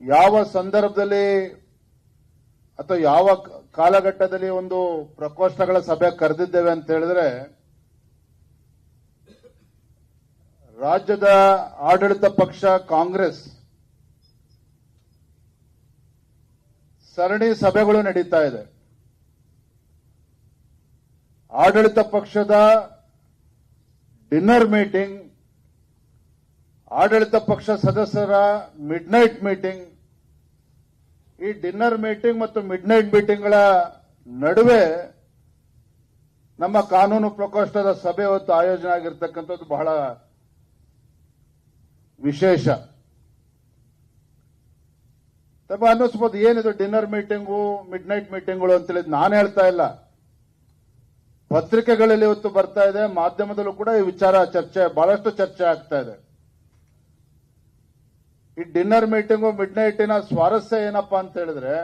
ಯಾವ ಸಂದರ್ಭದಲ್ಲಿ ಅಥವಾ ಯಾವ ಕಾಲಘಟ್ಟದಲ್ಲಿ ಒಂದು ಪ್ರಕೋಷ್ಠಗಳ ಸಭೆ ಕರೆದಿದ್ದೇವೆ ಅಂತ ಹೇಳಿದ್ರೆ, ರಾಜ್ಯದ ಆಡಳಿತ ಪಕ್ಷ ಕಾಂಗ್ರೆಸ್ ಸರಣಿ ಸಭೆಗಳು ನಡೀತಾ ಇದೆ. ಆಡಳಿತ ಪಕ್ಷದ ಡಿನ್ನರ್ ಮೀಟಿಂಗ್ ಆಡಳಿತ ಪಕ್ಷ ಸದಸ್ಯರ ಮಿಡ್ ನೈಟ್ ಮೀಟಿಂಗ್ ಈ ಡಿನ್ನರ್ ಮೀಟಿಂಗ್ ಮತ್ತು ಮಿಡ್ ನೈಟ್ ಮೀಟಿಂಗ್ಗಳ ನಡುವೆ ನಮ್ಮ ಕಾನೂನು ಪ್ರಕೋಷ್ಠದ ಸಭೆ ಹೊತ್ತು ಆಯೋಜನೆ ಆಗಿರ್ತಕ್ಕಂಥದ್ದು ಬಹಳ ವಿಶೇಷ. ತಮ್ಮ ಅನ್ನಿಸ್ಬೋದು, ಏನಿದು ಡಿನ್ನರ್ ಮೀಟಿಂಗು ಮಿಡ್ ನೈಟ್ ಮೀಟಿಂಗ್ಗಳು ಅಂತೇಳಿ ನಾನು ಹೇಳ್ತಾ ಇಲ್ಲ. ಪತ್ರಿಕೆಗಳಲ್ಲಿ ಇವತ್ತು ಬರ್ತಾ ಇದೆ, ಮಾಧ್ಯಮದಲ್ಲೂ ಕೂಡ ಈ ವಿಚಾರ ಚರ್ಚೆ, ಬಹಳಷ್ಟು ಚರ್ಚೆ ಆಗ್ತಾ ಇದೆ. ಈ ಡಿನ್ನರ್ ಮೀಟಿಂಗು ಮಿಡ್ ನೈಟಿನ ಸ್ವಾರಸ್ಯ ಏನಪ್ಪಾ ಅಂತ ಹೇಳಿದ್ರೆ,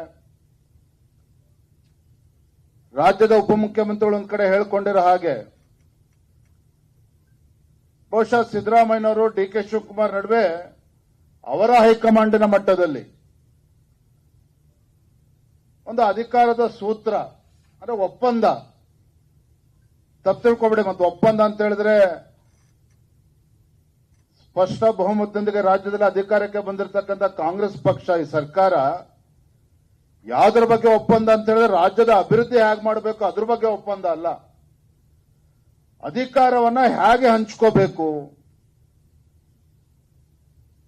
ರಾಜ್ಯದ ಉಪಮುಖ್ಯಮಂತ್ರಿಗಳು ಒಂದ್ ಕಡೆ ಹೇಳ್ಕೊಂಡಿರೋ ಹಾಗೆ, ಬಹುಶಃ ಸಿದ್ದರಾಮಯ್ಯನವರು ಡಿ ಕೆ ಶಿವಕುಮಾರ್ ನಡುವೆ ಅವರ ಹೈಕಮಾಂಡಿನ ಮಟ್ಟದಲ್ಲಿ ಒಂದು ಅಧಿಕಾರದ ಸೂತ್ರ, ಅಂದ್ರೆ ಒಪ್ಪಂದ, ತಪ್ಪು ತಿಳ್ಕೊಬೇಡಿ ಮತ್ತು ಒಪ್ಪಂದ ಅಂತ ಹೇಳಿದ್ರೆ ಸ್ಪಷ್ಟ ಬಹುಮತದೊಂದಿಗೆ ರಾಜ್ಯದಲ್ಲಿ ಅಧಿಕಾರಕ್ಕೆ ಬಂದಿರತಕ್ಕಂತ ಕಾಂಗ್ರೆಸ್ ಪಕ್ಷ, ಈ ಸರ್ಕಾರ ಯಾವುದರ ಬಗ್ಗೆ ಒಪ್ಪಂದ ಅಂತ ಹೇಳಿದ್ರೆ ರಾಜ್ಯದ ಅಭಿವೃದ್ಧಿ ಹೇಗೆ ಮಾಡಬೇಕು ಅದ್ರ ಬಗ್ಗೆ ಒಪ್ಪಂದ ಅಲ್ಲ. ಅಧಿಕಾರವನ್ನ ಹೇಗೆ ಹಂಚ್ಕೋಬೇಕು?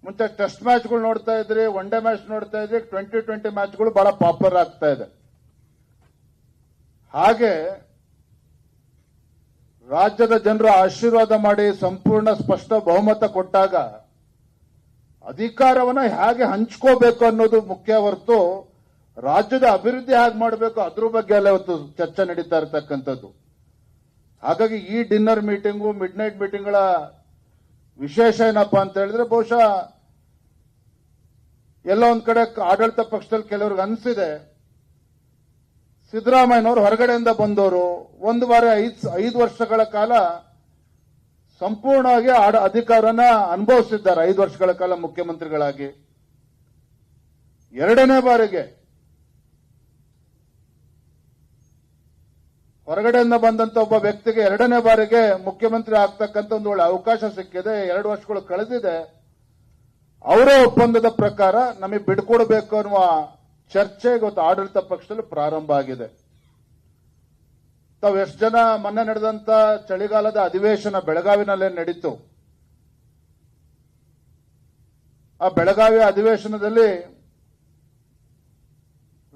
ಮುಂಚೆ ಟೆಸ್ಟ್ ಮ್ಯಾಚ್ಗಳು ನೋಡ್ತಾ ಇದ್ರಿ, ಒನ್ ಡೇ ಮ್ಯಾಚ್ ನೋಡ್ತಾ ಇದ್ರಿ, ಟ್ವೆಂಟಿ ಟ್ವೆಂಟಿ ಮ್ಯಾಚ್ಗಳು ಬಹಳ ಪಾಪುಲರ್ ಆಗ್ತಾ ಇದೆ. ಹಾಗೆ ರಾಜ್ಯದ ಜನರು ಆಶೀರ್ವಾದ ಮಾಡಿ ಸಂಪೂರ್ಣ ಸ್ಪಷ್ಟ ಬಹುಮತ ಕೊಟ್ಟಾಗ ಅಧಿಕಾರವನ್ನು ಹೇಗೆ ಹಂಚ್ಕೋಬೇಕು ಅನ್ನೋದು ಮುಖ್ಯ ಹೊರತು ರಾಜ್ಯದ ಅಭಿವೃದ್ಧಿ ಹೇಗೆ ಮಾಡಬೇಕು ಅದ್ರ ಬಗ್ಗೆ ಎಲ್ಲ ಇವತ್ತು ಚರ್ಚೆ ನಡೀತಾ ಇರತಕ್ಕಂಥದ್ದು. ಹಾಗಾಗಿ ಈ ಡಿನ್ನರ್ ಮೀಟಿಂಗು ಮಿಡ್ ನೈಟ್ ಮೀಟಿಂಗ್ಗಳ ವಿಶೇಷ ಏನಪ್ಪ ಅಂತ ಹೇಳಿದ್ರೆ ಬಹುಶಃ ಎಲ್ಲ ಒಂದ್ ಕಡೆ ಆಡಳಿತ ಪಕ್ಷದಲ್ಲಿ ಕೆಲವ್ರಿಗೆ ಅನ್ಸಿದೆ. ಸಿದ್ದರಾಮಯ್ಯನವರು ಹೊರಗಡೆಯಿಂದ ಬಂದವರು. ಒಂದು ವಾರ ಐದು ಐದು ವರ್ಷಗಳ ಕಾಲ ಸಂಪೂರ್ಣವಾಗಿ ಆಡ ಅಧಿಕಾರನ ಅನುಭವಿಸಿದ್ದಾರೆ, ಐದು ವರ್ಷಗಳ ಕಾಲ ಮುಖ್ಯಮಂತ್ರಿಗಳಾಗಿ. ಎರಡನೇ ಬಾರಿಗೆ ಹೊರಗಡೆಯಿಂದ ಬಂದಂತ ಒಬ್ಬ ವ್ಯಕ್ತಿಗೆ ಎರಡನೇ ಬಾರಿಗೆ ಮುಖ್ಯಮಂತ್ರಿ ಆಗ್ತಕ್ಕಂಥ ಒಂದು ಒಳ್ಳೆ ಅವಕಾಶ ಸಿಕ್ಕಿದೆ. ಎರಡು ವರ್ಷಗಳು ಕಳೆದಿದೆ. ಅವರ ಒಪ್ಪಂದದ ಪ್ರಕಾರ ನಮಗೆ ಬಿಡ್ಕೊಡ್ಬೇಕು ಅನ್ನುವ ಚರ್ಚೆ ಗೊತ್ತು ಆಡಳಿತ ಪಕ್ಷದಲ್ಲಿ ಪ್ರಾರಂಭ ಆಗಿದೆ. ತಾವು ಎಷ್ಟು ಜನ ಮೊನ್ನೆ ನಡೆದಂತ ಚಳಿಗಾಲದ ಅಧಿವೇಶನ ಬೆಳಗಾವಿನಲ್ಲೇ ನಡೀತು. ಆ ಬೆಳಗಾವಿ ಅಧಿವೇಶನದಲ್ಲಿ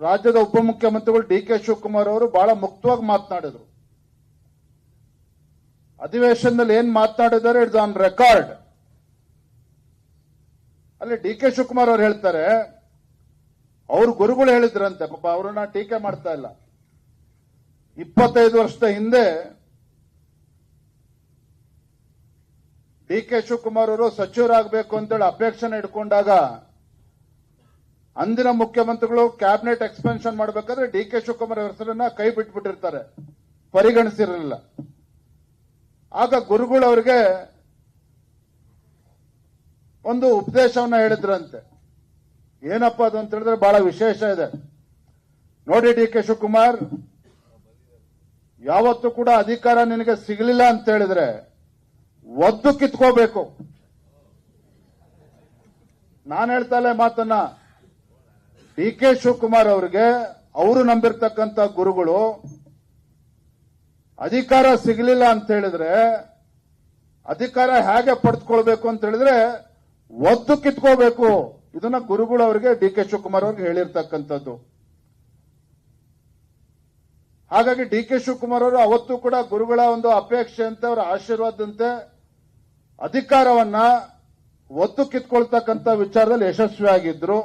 ರಾಜ್ಯದ ಉಪಮುಖ್ಯಮಂತ್ರಿಗಳು ಡಿ ಕೆ ಶಿವಕುಮಾರ್ ಅವರು ಬಹಳ ಮುಕ್ತವಾಗಿ ಮಾತನಾಡಿದರು. ಅಧಿವೇಶನದಲ್ಲಿ ಏನ್ ಮಾತನಾಡಿದ್ದಾರೆ, ಇಟ್ಸ್ ಆನ್ ರೆಕಾರ್ಡ್. ಅಲ್ಲಿ ಡಿ ಕೆ ಶಿವಕುಮಾರ್ ಅವರು ಹೇಳ್ತಾರೆ ಅವ್ರ ಗುರುಗಳು ಹೇಳಿದ್ರಂತೆ, ಪಾಪ ಅವರನ್ನ ಟೀಕೆ ಮಾಡ್ತಾ ಇಲ್ಲ. ಇಪ್ಪತ್ತೈದು ವರ್ಷದ ಹಿಂದೆ ಡಿ ಕೆ ಶಿವಕುಮಾರ್ ಅವರು ಸಚಿವರಾಗಬೇಕು ಅಂತೇಳಿ ಅಪೇಕ್ಷೆನ ಇಟ್ಕೊಂಡಾಗ ಅಂದಿನ ಮುಖ್ಯಮಂತ್ರಿಗಳು ಕ್ಯಾಬಿನೆಟ್ ಎಕ್ಸ್ಪೆನ್ಷನ್ ಮಾಡಬೇಕಾದ್ರೆ ಡಿ ಕೆ ಶಿವಕುಮಾರ್ ಹೆಸರನ್ನ ಕೈ ಬಿಟ್ಬಿಟ್ಟಿರ್ತಾರೆ. ಪರಿಗಣಿಸಿರಲಿಲ್ಲ. ಆಗ ಗುರುಗಳು ಅವರಿಗೆ ಒಂದು ಉಪದೇಶವನ್ನ ಹೇಳಿದ್ರಂತೆ. ಏನಪ್ಪ ಅದು ಅಂತ ಹೇಳಿದ್ರೆ ಬಹಳ ವಿಶೇಷ ಇದೆ. ನೋಡಿ ಡಿ ಕೆ ಶಿವಕುಮಾರ್, ಯಾವತ್ತೂ ಕೂಡ ಅಧಿಕಾರ ನಿನಗೆ ಸಿಗಲಿಲ್ಲ ಅಂತ ಹೇಳಿದ್ರೆ ಒದ್ದು ಕಿತ್ಕೋಬೇಕು. ನಾನು ಹೇಳ್ತಾ ಇಲ್ಲ ಮಾತನ್ನ. ಡಿ ಕೆ ಶಿವಕುಮಾರ್ ಅವರಿಗೆ ಅವರು ನಂಬಿರ್ತಕ್ಕಂಥ ಗುರುಗಳು ಅಧಿಕಾರ ಸಿಗಲಿಲ್ಲ ಅಂತ ಹೇಳಿದ್ರೆ ಅಧಿಕಾರ ಹೇಗೆ ಪಡೆದುಕೊಳ್ಬೇಕು ಅಂತ ಹೇಳಿದ್ರೆ ಒದ್ದು ಕಿತ್ಕೋಬೇಕು. ಇದನ್ನ ಗುರುಗಳು ಅವರಿಗೆ ಡಿ ಕೆ ಶಿವಕುಮಾರ್ ಅವ್ರಿಗೆ ಹೇಳಿರ್ತಕ್ಕಂಥದ್ದು. ಹಾಗಾಗಿ ಡಿ ಕೆ ಶಿವಕುಮಾರ್ ಅವರು ಅವತ್ತು ಕೂಡ ಗುರುಗಳ ಒಂದು ಅಪೇಕ್ಷೆಯಂತೆ ಅವರ ಆಶೀರ್ವಾದಂತೆ ಅಧಿಕಾರವನ್ನ ಒತ್ತು ಕಿತ್ಕೊಳ್ತಕ್ಕಂಥ ವಿಚಾರದಲ್ಲಿ ಯಶಸ್ವಿಯಾಗಿದ್ರು.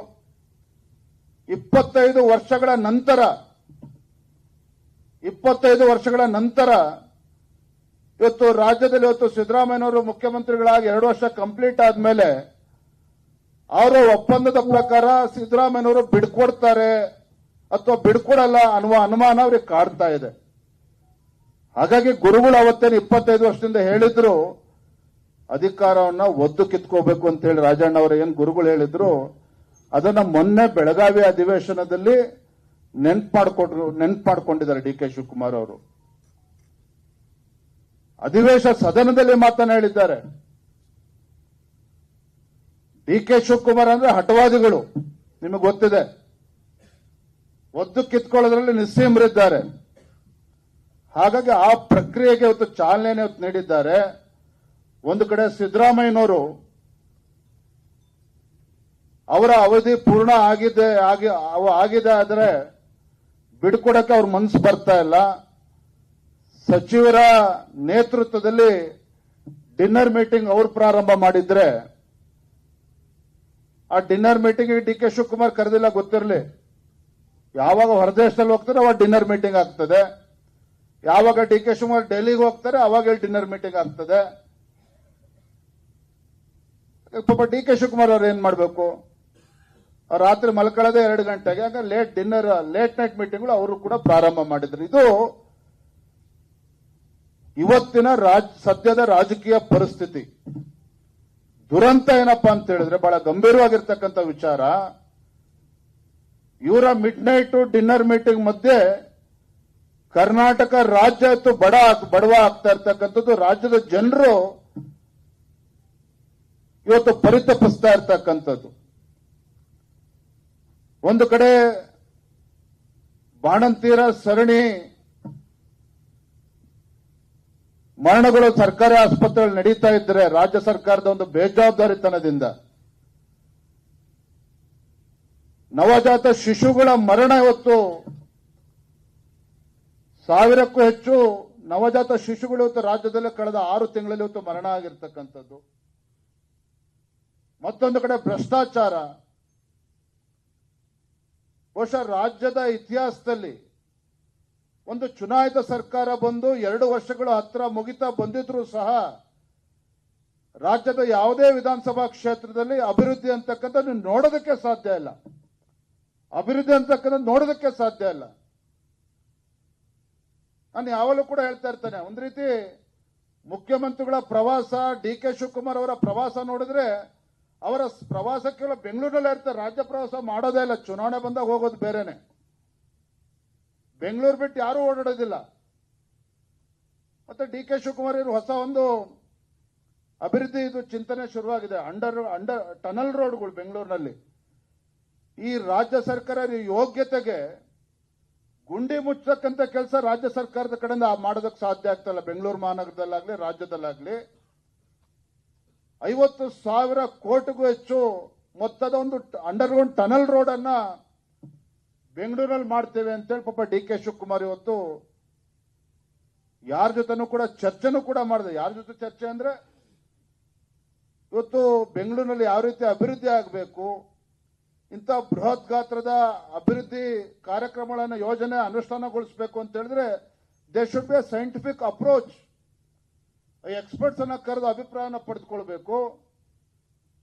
ಇಪ್ಪತ್ತೈದು ವರ್ಷಗಳ ನಂತರ, ಇಪ್ಪತ್ತೈದು ವರ್ಷಗಳ ನಂತರ ಇವತ್ತು ರಾಜ್ಯದಲ್ಲಿ ಇವತ್ತು ಸಿದ್ದರಾಮಯ್ಯನವರು ಮುಖ್ಯಮಂತ್ರಿಗಳಾಗಿ ಎರಡು ವರ್ಷ ಕಂಪ್ಲೀಟ್ ಆದ್ಮೇಲೆ ಅವರ ಒಪ್ಪಂದದ ಪ್ರಕಾರ ಸಿದ್ದರಾಮಯ್ಯನವರು ಬಿಡ್ಕೊಡ್ತಾರೆ ಅಥವಾ ಬಿಡ್ಕೊಡಲ್ಲ ಅನ್ನುವ ಅನುಮಾನ ಅವ್ರಿಗೆ ಕಾಡ್ತಾ ಇದೆ. ಹಾಗಾಗಿ ಗುರುಗಳು ಅವತ್ತೇನು ಇಪ್ಪತ್ತೈದು ವರ್ಷದಿಂದ ಹೇಳಿದ್ರು, ಅಧಿಕಾರವನ್ನ ಒದ್ದು ಕಿತ್ಕೋಬೇಕು ಅಂತ ಹೇಳಿ ರಾಜಣ್ಣ ಅವರು ಏನ್ ಗುರುಗಳು ಹೇಳಿದ್ರು, ಅದನ್ನ ಮೊನ್ನೆ ಬೆಳಗಾವಿ ಅಧಿವೇಶನದಲ್ಲಿ ನೆನ್ಪು ಮಾಡಿಕೊಟ್ರು, ನೆನ್ಪು ಮಾಡ್ಕೊಂಡಿದ್ದಾರೆ ಡಿ ಕೆ ಶಿವಕುಮಾರ್ ಅವರು. ಅಧಿವೇಶ ಸದನದಲ್ಲಿ ಮಾತನ್ನ ಹೇಳಿದ್ದಾರೆ. ಡಿ ಕೆ ಶಿವಕುಮಾರ್ ಅಂದ್ರೆ ಹಠವಾದಿಗಳು. ನಿಮಗೆ ಗೊತ್ತಿದೆ. ಒದ್ದು ಕಿತ್ಕೊಳ್ಳೋದ್ರಲ್ಲಿ ನಿಸ್ಸೀಮರಿದ್ದಾರೆ. ಹಾಗಾಗಿ ಆ ಪ್ರಕ್ರಿಯೆಗೆ ಇವತ್ತು ಚಾಲನೆ ನೀಡಿದ್ದಾರೆ. ಒಂದು ಕಡೆ ಸಿದ್ದರಾಮಯ್ಯನವರು ಅವರ ಅವಧಿ ಪೂರ್ಣ ಆಗಿದೆ ಆಗಿದೆ ಆದರೆ ಬಿಡ್ಕೊಡಕ್ಕೆ ಅವ್ರ ಮನಸ್ಸು ಬರ್ತಾ ಇಲ್ಲ. ಸಚಿವರ ನೇತೃತ್ವದಲ್ಲಿ ಡಿನ್ನರ್ ಮೀಟಿಂಗ್ ಅವರು ಪ್ರಾರಂಭ ಮಾಡಿದ್ರೆ ಆ dinner meeting D K Shivakumar ಕರೆದಿಲ್ಲ ಗೊತ್ತಿರಲಿ. ಯಾವಾಗ ಹೊರದೇಶದಲ್ಲಿ ಹೋಗ್ತಾರೆ, ಅವಾಗ ಡಿನ್ನರ್ ಮೀಟಿಂಗ್ ಆಗ್ತದೆ. ಯಾವಾಗ ಡಿ ಕೆ ಶಿವಕುಮಾರ್ ಡೆಲ್ಲಿಗೆ ಹೋಗ್ತಾರೆ, ಅವಾಗ ಡಿನ್ನರ್ ಮೀಟಿಂಗ್ ಆಗ್ತದೆ. ಪಾಪ ಡಿ ಕೆ ಶಿವಕುಮಾರ್ ಅವ್ರು ಏನ್ ಮಾಡಬೇಕು? ರಾತ್ರಿ ಮಲ್ಕೊಳ್ಳೋದೇ ಎರಡು ಗಂಟೆಗೆ ಆಗ ಲೇಟ್ ಡಿನ್ನರ್ ಲೇಟ್ ನೈಟ್ ಮೀಟಿಂಗ್ಗಳು ಅವರು ಕೂಡ ಪ್ರಾರಂಭ ಮಾಡಿದ್ರು. ಇದು ಇವತ್ತಿನ ರಾಜ್, ಸದ್ಯದ ರಾಜಕೀಯ ಪರಿಸ್ಥಿತಿ. ದುರಂತ ಏನಪ್ಪಾ ಅಂತ ಹೇಳಿದ್ರೆ ಬಹಳ ಗಂಭೀರವಾಗಿರ್ತಕ್ಕಂಥ ವಿಚಾರ. ಇವರ ಮಿಡ್ ನೈಟ್ ಡಿನ್ನರ್ ಮೀಟಿಂಗ್ ಮಧ್ಯೆ ಕರ್ನಾಟಕ ರಾಜ್ಯ ಬಡ ಬಡವ ಆಗ್ತಾ ಇರ್ತಕ್ಕಂಥದ್ದು. ರಾಜ್ಯದ ಜನರು ಇವತ್ತು ಪರಿತಪಿಸ್ತಾ ಇರ್ತಕ್ಕಂಥದ್ದು. ಒಂದು ಕಡೆ ಬಾಣಂತೀರ ಸರಣಿ ಮರಣಗಳು ಸರ್ಕಾರಿ ಆಸ್ಪತ್ರೆಗಳು ನಡೀತಾ ಇದ್ರೆ ರಾಜ್ಯ ಸರ್ಕಾರದ ಒಂದು ಬೇಜವಾಬ್ದಾರಿತನದಿಂದ ನವಜಾತ ಶಿಶುಗಳ ಮರಣ ಇವತ್ತು ಸಾವಿರಕ್ಕೂ ಹೆಚ್ಚು ನವಜಾತ ಶಿಶುಗಳು ಇವತ್ತು ರಾಜ್ಯದಲ್ಲಿ ಕಳೆದ ಆರು ತಿಂಗಳಲ್ಲಿ ಇವತ್ತು ಮರಣ ಆಗಿರ್ತಕ್ಕಂಥದ್ದು. ಮತ್ತೊಂದು ಕಡೆ ಭ್ರಷ್ಟಾಚಾರ. ಬಹುಶಃ ರಾಜ್ಯದ ಇತಿಹಾಸದಲ್ಲಿ ಒಂದು ಚುನಾಯಿತ ಸರ್ಕಾರ ಬಂದು ಎರಡು ವರ್ಷಗಳು ಹತ್ರ ಮುಗಿತಾ ಬಂದಿದ್ರು ಸಹ ರಾಜ್ಯದ ಯಾವುದೇ ವಿಧಾನಸಭಾ ಕ್ಷೇತ್ರದಲ್ಲಿ ಅಭಿವೃದ್ಧಿ ಅಂತಕ್ಕಂಥ ನೋಡೋದಕ್ಕೆ ಸಾಧ್ಯ ಇಲ್ಲ. ಅಭಿವೃದ್ಧಿ ಅಂತಕ್ಕಂಥ ನೋಡೋದಕ್ಕೆ ಸಾಧ್ಯ ಇಲ್ಲ. ನಾನು ಯಾವಾಗಲೂ ಕೂಡ ಹೇಳ್ತಾ ಇರ್ತೇನೆ, ಒಂದು ರೀತಿ ಮುಖ್ಯಮಂತ್ರಿಗಳ ಪ್ರವಾಸ, ಡಿ ಕೆ ಶಿವಕುಮಾರ್ ಅವರ ಪ್ರವಾಸ ನೋಡಿದ್ರೆ ಅವರ ಪ್ರವಾಸ ಕೇವಲ ಬೆಂಗಳೂರಿನಲ್ಲೇ ಇರ್ತಾರೆ ರಾಜ್ಯ ಪ್ರವಾಸ ಮಾಡೋದೇ ಇಲ್ಲ, ಚುನಾವಣೆ ಬಂದಾಗ ಹೋಗೋದು ಬೇರೆನೆ. ಬೆಂಗಳೂರು ಬಿಟ್ಟು ಯಾರೂ ಓಡಾಡೋದಿಲ್ಲ. ಮತ್ತೆ ಡಿ ಕೆ ಶಿವಕುಮಾರ್ ಇವರು ಹೊಸ ಒಂದು ಅಭಿವೃದ್ಧಿ ಇದು ಚಿಂತನೆ ಶುರುವಾಗಿದೆ. ಅಂಡರ್ ಅಂಡರ್, ಟನಲ್ ರೋಡ್ಗಳು ಬೆಂಗಳೂರಿನಲ್ಲಿ. ಈ ರಾಜ್ಯ ಸರ್ಕಾರ ಯೋಗ್ಯತೆಗೆ ಗುಂಡಿ ಮುಚ್ಚತಕ್ಕಂಥ ಕೆಲಸ ರಾಜ್ಯ ಸರ್ಕಾರದ ಕಡೆಯಿಂದ ಮಾಡೋದಕ್ಕೆ ಸಾಧ್ಯ ಆಗ್ತಲ್ಲ. ಬೆಂಗಳೂರು ಮಹಾನಗರದಲ್ಲಾಗಲಿ, ರಾಜ್ಯದಲ್ಲಾಗಲಿ. ಐವತ್ತು ಸಾವಿರ ಕೋಟಿಗೂ ಹೆಚ್ಚು ಮೊತ್ತದ ಒಂದು ಅಂಡರ್ಗ್ರೌಂಡ್ ಟನಲ್ ರೋಡ್ ಅನ್ನ ಬೆಂಗಳೂರಲ್ಲಿ ಮಾಡ್ತೇವೆ ಅಂತೇಳಿ ಪಾಪ ಡಿ ಕೆ ಶಿವಕುಮಾರ್ ಇವತ್ತು ಯಾರ ಜೊತೆನೂ ಕೂಡ ಚರ್ಚೆನೂ ಕೂಡ ಮಾಡಿದೆ. ಯಾರ ಜೊತೆ ಚರ್ಚೆ ಅಂದ್ರೆ ಇವತ್ತು ಬೆಂಗಳೂರಿನಲ್ಲಿ ಯಾವ ರೀತಿ ಅಭಿವೃದ್ಧಿ ಆಗಬೇಕು, ಇಂಥ ಬೃಹತ್ ಗಾತ್ರದ ಅಭಿವೃದ್ಧಿ ಕಾರ್ಯಕ್ರಮಗಳನ್ನು ಯೋಜನೆ ಅನುಷ್ಠಾನಗೊಳಿಸಬೇಕು ಅಂತ ಹೇಳಿದ್ರೆ they should be scientific approach experts ಅನ್ನ ಕರೆದು ಅಭಿಪ್ರಾಯನ ಪಡೆದುಕೊಳ್ಬೇಕು.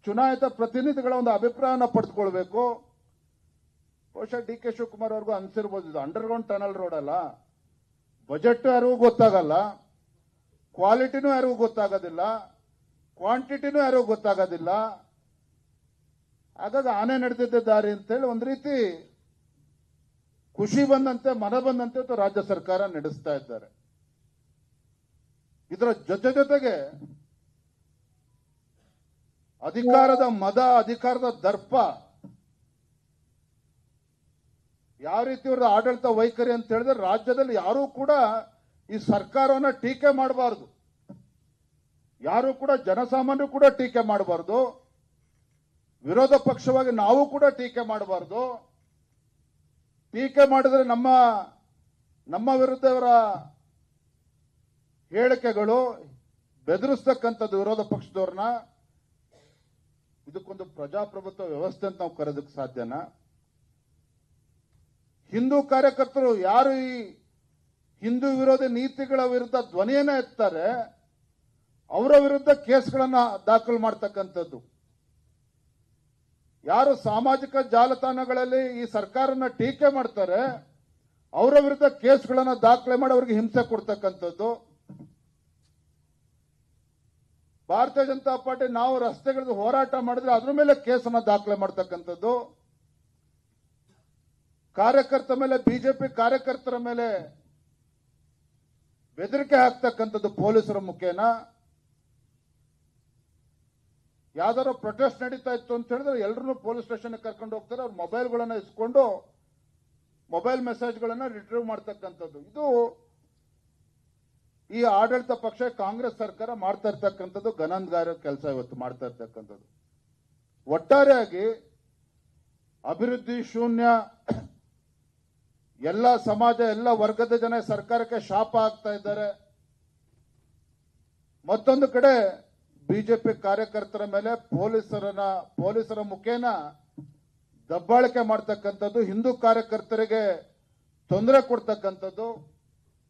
ಚುನಾಯಿತ ಪ್ರತಿನಿಧಿಗಳ ಒಂದು ಅಭಿಪ್ರಾಯನ ಪಡೆದುಕೊಳ್ಬೇಕು. ಬಹುಶಃ ಡಿ ಕೆ ಶಿವಕುಮಾರ್ ಅವ್ರಿಗೂ ಅನ್ಸಿರ್ಬೋದು ಇದು ಅಂಡರ್ಗ್ರೌಂಡ್ ಟನಲ್ ರೋಡ್ ಅಲ್ಲ. ಬಜೆಟ್ ಯಾರಿಗೂ ಗೊತ್ತಾಗಲ್ಲ. ಕ್ವಾಲಿಟಿನೂ ಯಾರಿಗೂ ಗೊತ್ತಾಗೋದಿಲ್ಲ. ಕ್ವಾಂಟಿಟಿನೂ ಯಾರಿಗೂ ಗೊತ್ತಾಗೋದಿಲ್ಲ. ಹಾಗಾಗಿ ಆನೆ ನಡೆದಿದ್ದ ದಾರಿ ಅಂತೇಳಿ ಒಂದು ರೀತಿ ಖುಷಿ ಬಂದಂತೆ, ಮನ ಬಂದಂತೆ ರಾಜ್ಯ ಸರ್ಕಾರ ನಡೆಸ್ತಾ ಇದ್ದಾರೆ. ಇದರ ಜೊತೆ ಜೊತೆಗೆ ಅಧಿಕಾರದ ಮದ, ಅಧಿಕಾರದ ದರ್ಪ ಯಾವ ರೀತಿ ಇವ್ರದ್ದು ಆಡಳಿತ ವೈಖರಿ ಅಂತ ಹೇಳಿದ್ರೆ ರಾಜ್ಯದಲ್ಲಿ ಯಾರೂ ಕೂಡ ಈ ಸರ್ಕಾರವನ್ನ ಟೀಕೆ ಮಾಡಬಾರದು. ಯಾರು ಕೂಡ ಜನಸಾಮಾನ್ಯರು ಕೂಡ ಟೀಕೆ ಮಾಡಬಾರದು. ವಿರೋಧ ಪಕ್ಷವಾಗಿ ನಾವು ಕೂಡ ಟೀಕೆ ಮಾಡಬಾರದು. ಟೀಕೆ ಮಾಡಿದ್ರೆ ನಮ್ಮ ನಮ್ಮ ವಿರುದ್ಧ ಇವರ ಹೇಳಿಕೆಗಳು ಬೆದರಿಸ್ತಕ್ಕಂಥದ್ದು ವಿರೋಧ ಪಕ್ಷದವ್ರನ್ನ. ಇದಕ್ಕೊಂದು ಪ್ರಜಾಪ್ರಭುತ್ವ ವ್ಯವಸ್ಥೆ ಅಂತ ನಾವು ಕರೆದಕ್ಕೆ ಸಾಧ್ಯನಾ? ಹಿಂದೂ ಕಾರ್ಯಕರ್ತರು ಯಾರು ಈ ಹಿಂದೂ ವಿರೋಧಿ ನೀತಿಗಳ ವಿರುದ್ಧ ಧ್ವನಿಯನ್ನ ಎತ್ತಾರೆ, ಅವರ ವಿರುದ್ಧ ಕೇಸ್ಗಳನ್ನ ದಾಖಲು ಮಾಡ್ತಕ್ಕಂಥದ್ದು. ಯಾರು ಸಾಮಾಜಿಕ ಜಾಲತಾಣಗಳಲ್ಲಿ ಈ ಸರ್ಕಾರನ ಟೀಕೆ ಮಾಡ್ತಾರೆ, ಅವರ ವಿರುದ್ಧ ಕೇಸ್ಗಳನ್ನ ದಾಖಲೆ ಮಾಡಿ ಅವರಿಗೆ ಹಿಂಸೆ ಕೊಡ್ತಕ್ಕಂಥದ್ದು. ಭಾರತೀಯ ಜನತಾ ಪಾರ್ಟಿ ನಾವು ರಸ್ತೆಗಳಿಗೆ ಹೋರಾಟ ಮಾಡಿದ್ರೆ ಅದ್ರ ಮೇಲೆ ಕೇಸನ್ನ ದಾಖಲೆ ಮಾಡ್ತಕ್ಕಂಥದ್ದು. ಕಾರ್ಯಕರ್ತ ಮೇಲೆ ಬಿಜೆಪಿ ಕಾರ್ಯಕರ್ತರ ಮೇಲೆ ಬೆದರಿಕೆ ಹಾಕ್ತಕ್ಕಂಥದ್ದು ಪೊಲೀಸರ ಮುಖೇನ. ಯಾವ್ದಾರು ಪ್ರೊಟೆಸ್ಟ್ ನಡೀತಾ ಇತ್ತು ಅಂತ ಹೇಳಿದ್ರೆ ಎಲ್ಲರೂ ಪೊಲೀಸ್ ಸ್ಟೇಷನ್ ಕರ್ಕೊಂಡು ಹೋಗ್ತಾರೆ. ಅವ್ರ ಮೊಬೈಲ್ಗಳನ್ನ ಇಸ್ಕೊಂಡು ಮೊಬೈಲ್ ಮೆಸೇಜ್ಗಳನ್ನ ರಿಟ್ರೀವ್ ಮಾಡ್ತಕ್ಕಂಥದ್ದು. ಇದು ಈ ಆಡಳಿತ ಪಕ್ಷ, ಕಾಂಗ್ರೆಸ್ ಸರ್ಕಾರ ಮಾಡ್ತಾ ಇರ್ತಕ್ಕಂಥದ್ದು ಗನಂದಗಾರ ಕೆಲಸ ಇವತ್ತು ಮಾಡ್ತಾ ಇರ್ತಕ್ಕಂಥದ್ದು. ಒಟ್ಟಾರೆಯಾಗಿ ಅಭಿವೃದ್ಧಿ ಶೂನ್ಯ ಎಲ್ಲ ಸಮಾಜ, ಎಲ್ಲ ವರ್ಗದ ಜನ ಸರ್ಕಾರಕ್ಕೆ ಶಾಪ ಆಗ್ತಾ ಇದ್ದಾರೆ. ಮತ್ತೊಂದು ಕಡೆ ಬಿಜೆಪಿ ಕಾರ್ಯಕರ್ತರ ಮೇಲೆ ಪೊಲೀಸರನ್ನ, ಪೊಲೀಸರ ಮುಖೇನ ದಬ್ಬಾಳಿಕೆ ಮಾಡ್ತಕ್ಕಂಥದ್ದು, ಹಿಂದೂ ಕಾರ್ಯಕರ್ತರಿಗೆ ತೊಂದರೆ ಕೊಡ್ತಕ್ಕಂಥದ್ದು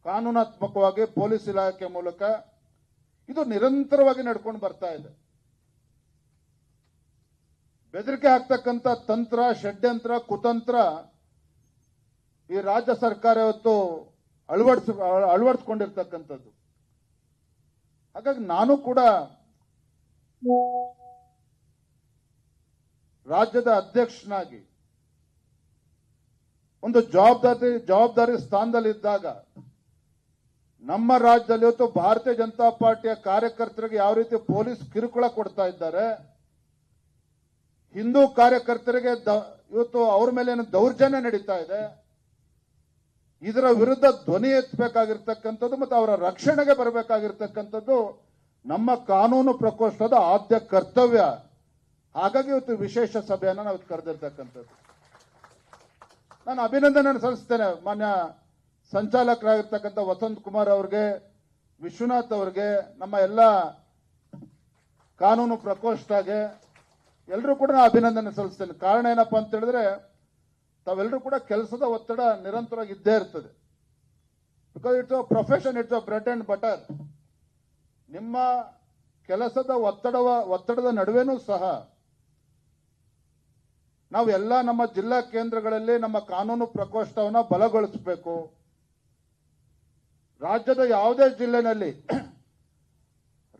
ಕಾನೂನಾತ್ಮಕವಾಗಿ ಪೊಲೀಸ್ ಇಲಾಖೆ ಮೂಲಕ. ಇದು ನಿರಂತರವಾಗಿ ನಡ್ಕೊಂಡು ಬರ್ತಾ ಇದೆ. ಬೆದರಿಕೆ ಹಾಕ್ತಕ್ಕಂಥ ತಂತ್ರ, ಷಡ್ಯಂತ್ರ, ಕುತಂತ್ರ ಈ ರಾಜ್ಯ ಸರ್ಕಾರ ಇವತ್ತು ಅಳವಡಿಸ, ಅಳವಡಿಸ್ಕೊಂಡಿರ್ತಕ್ಕಂಥದ್ದು. ಹಾಗಾಗಿ ನಾನು ಕೂಡ ರಾಜ್ಯದ ಅಧ್ಯಕ್ಷನಾಗಿ ಒಂದು ಜವಾಬ್ದಾರಿ ಜವಾಬ್ದಾರಿ ಸ್ಥಾನದಲ್ಲಿದ್ದಾಗ ನಮ್ಮ ರಾಜ್ಯದಲ್ಲಿ ಇವತ್ತು ಭಾರತೀಯ ಜನತಾ ಪಾರ್ಟಿಯ ಕಾರ್ಯಕರ್ತರಿಗೆ ಯಾವ ರೀತಿ ಪೊಲೀಸ್ ಕಿರುಕುಳ ಕೊಡ್ತಾ ಇದ್ದಾರೆ, ಹಿಂದೂ ಕಾರ್ಯಕರ್ತರಿಗೆ ಇವತ್ತು ಅವ್ರ ಮೇಲೆ ಏನು ದೌರ್ಜನ್ಯ ನಡೀತಾ ಇದೆ ಇದರ ವಿರುದ್ಧ ಧ್ವನಿ ಎತ್ತಬೇಕಾಗಿರ್ತಕ್ಕಂಥದ್ದು ಮತ್ತು ಅವರ ರಕ್ಷಣೆಗೆ ಬರಬೇಕಾಗಿರ್ತಕ್ಕಂಥದ್ದು ನಮ್ಮ ಕಾನೂನು ಪ್ರಕೋಷ್ಠದ ಆದ್ಯ ಕರ್ತವ್ಯ. ಹಾಗಾಗಿ ಇವತ್ತು ವಿಶೇಷ ಸಭೆಯನ್ನು ನಾವು ಕರೆದಿರ್ತಕ್ಕಂಥದ್ದು. ನಾನು ಅಭಿನಂದನೆ ಸಲ್ಲಿಸ್ತೇನೆ ಮಾನ್ಯ ಸಂಚಾಲಕರಾಗಿರ್ತಕ್ಕಂಥ ವಸಂತ್ ಕುಮಾರ್ ಅವ್ರಿಗೆ, ವಿಶ್ವನಾಥ್ ಅವ್ರಿಗೆ, ನಮ್ಮ ಎಲ್ಲ ಕಾನೂನು ಪ್ರಕೋಷ್ಠಗೆ ಎಲ್ಲರೂ ಕೂಡ ನಾನು ಅಭಿನಂದನೆ ಸಲ್ಲಿಸ್ತೇನೆ. ಕಾರಣ ಏನಪ್ಪಾ ಅಂತ ಹೇಳಿದ್ರೆ ತಾವೆಲ್ಲರೂ ಕೂಡ ಕೆಲಸದ ಒತ್ತಡ ನಿರಂತರವಾಗಿ ಇದ್ದೇ ಇರ್ತದೆ. Because it's a profession it's a bread and butter ನಿಮ್ಮ ಕೆಲಸದ ಒತ್ತಡವ, ಒತ್ತಡದ ನಡುವೆನೂ ಸಹ ನಾವು ಎಲ್ಲ ನಮ್ಮ ಜಿಲ್ಲಾ ಕೇಂದ್ರಗಳಲ್ಲಿ ನಮ್ಮ ಕಾನೂನು ಪ್ರಕೋಷ್ಠವನ್ನು ಬಲಗೊಳಿಸಬೇಕು. ರಾಜ್ಯದ ಯಾವುದೇ ಜಿಲ್ಲೆನಲ್ಲಿ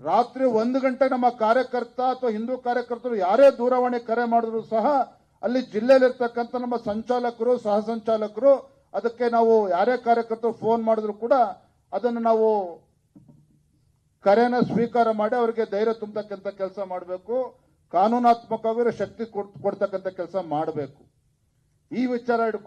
ರಾತ್ರಿ ಒಂದು ಗಂಟೆ ನಮ್ಮ ಕಾರ್ಯಕರ್ತ ಅಥವಾ ಹಿಂದೂ ಕಾರ್ಯಕರ್ತರು ಯಾರೇ ದೂರವಾಣಿ ಕರೆ ಮಾಡಿದ್ರು ಸಹ ಅಲ್ಲಿ ಜಿಲ್ಲೆಯಲ್ಲಿರ್ತಕ್ಕಂಥ ನಮ್ಮ ಸಂಚಾಲಕರು, ಸಹ ಸಂಚಾಲಕರು, ಅದಕ್ಕೆ ನಾವು ಯಾರೇ ಕಾರ್ಯಕರ್ತರು ಫೋನ್ ಮಾಡಿದ್ರು ಕೂಡ ಅದನ್ನು ನಾವು ಕರೆನ ಸ್ವೀಕಾರ ಮಾಡಿ ಅವರಿಗೆ ಧೈರ್ಯ ತುಂಬತಕ್ಕಂಥ ಕೆಲಸ ಮಾಡಬೇಕು. ಕಾನೂನಾತ್ಮಕವಾಗಿರೋ ಶಕ್ತಿ ಕೊಡ್- ಕೊಡ್ತಕ್ಕಂಥ ಕೆಲಸ ಮಾಡಬೇಕು. ಈ ವಿಚಾರ ಹಿಡ್ಕೊಂಡು